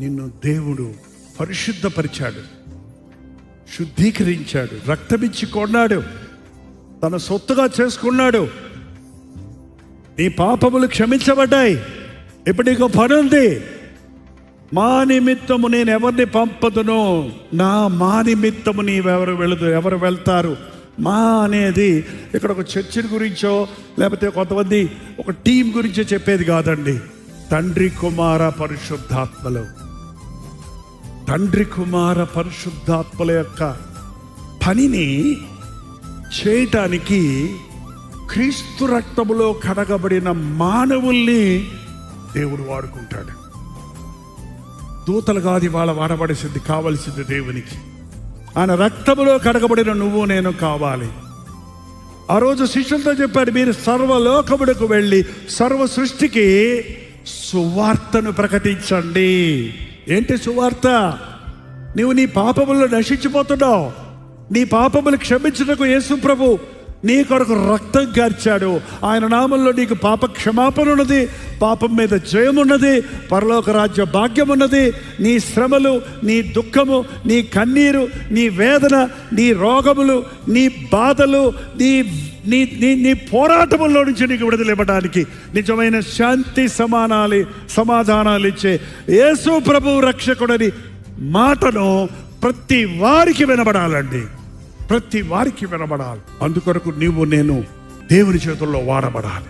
నిన్ను దేవుడు పరిశుద్ధపరిచాడు శుద్ధీకరించాడు రక్తమిచ్చి కొన్నాడు తన సొత్తుగా చేసుకున్నాడు. నీ పాపములు క్షమించబడ్డాయి. ఇప్పుడు నీకు పని ఉంది. మా నిమిత్తము నేను ఎవరిని పంపదును నా మా నిమిత్తము నీవెవరు వెళదు ఎవరు వెళ్తారు? మా అనేది ఇక్కడ ఒక చర్చిని గురించో లేకపోతే కొంతమంది ఒక టీం గురించో చెప్పేది కాదండి. తండ్రి కుమార పరిశుద్ధాత్మలు. తండ్రి కుమార పరిశుద్ధాత్మల యొక్క పనిని చేయటానికి క్రీస్తు రక్తములో కడగబడిన మానవుల్ని దేవుడు వాడుకుంటాడు. దూతలు కాదు ఇవాళ వాడబడేసింది కావలసింది దేవునికి. ఆయన రక్తములో కడగబడిన నువ్వు నేను కావాలి. ఆ రోజు శిష్యులతో చెప్పాడు మీరు సర్వలోకములకు వెళ్ళి సర్వ సృష్టికి సువార్తను ప్రకటించండి. ఏంటి సువార్త? నీవు నీ పాపములను నశించిపోతున్నావు. నీ పాపములు క్షమించుటకు యేసు ప్రభు నీ కొరకు రక్తం కార్చాడు. ఆయన నామంలో నీకు పాప క్షమాపణ ఉన్నది పాపం మీద జయం ఉన్నది పరలోక రాజ్య భాగ్యం ఉన్నది. నీ శ్రమలు నీ దుఃఖము నీ కన్నీరు నీ వేదన నీ రోగములు నీ బాధలు నీ నీ నీ నీ పోరాటముల్లో నుంచి నీకు విడుదల ఇవ్వడానికి నిజమైన శాంతి సమానాలు సమాధానాలు ఇచ్చే యేసు ప్రభు రక్షకుడని మాటను ప్రతి వారికి వినబడాలండి. ప్రతి వారికి వినబడాలి. అందుకొరకు నీవు నేను దేవుని చేతుల్లో వాడబడాలి.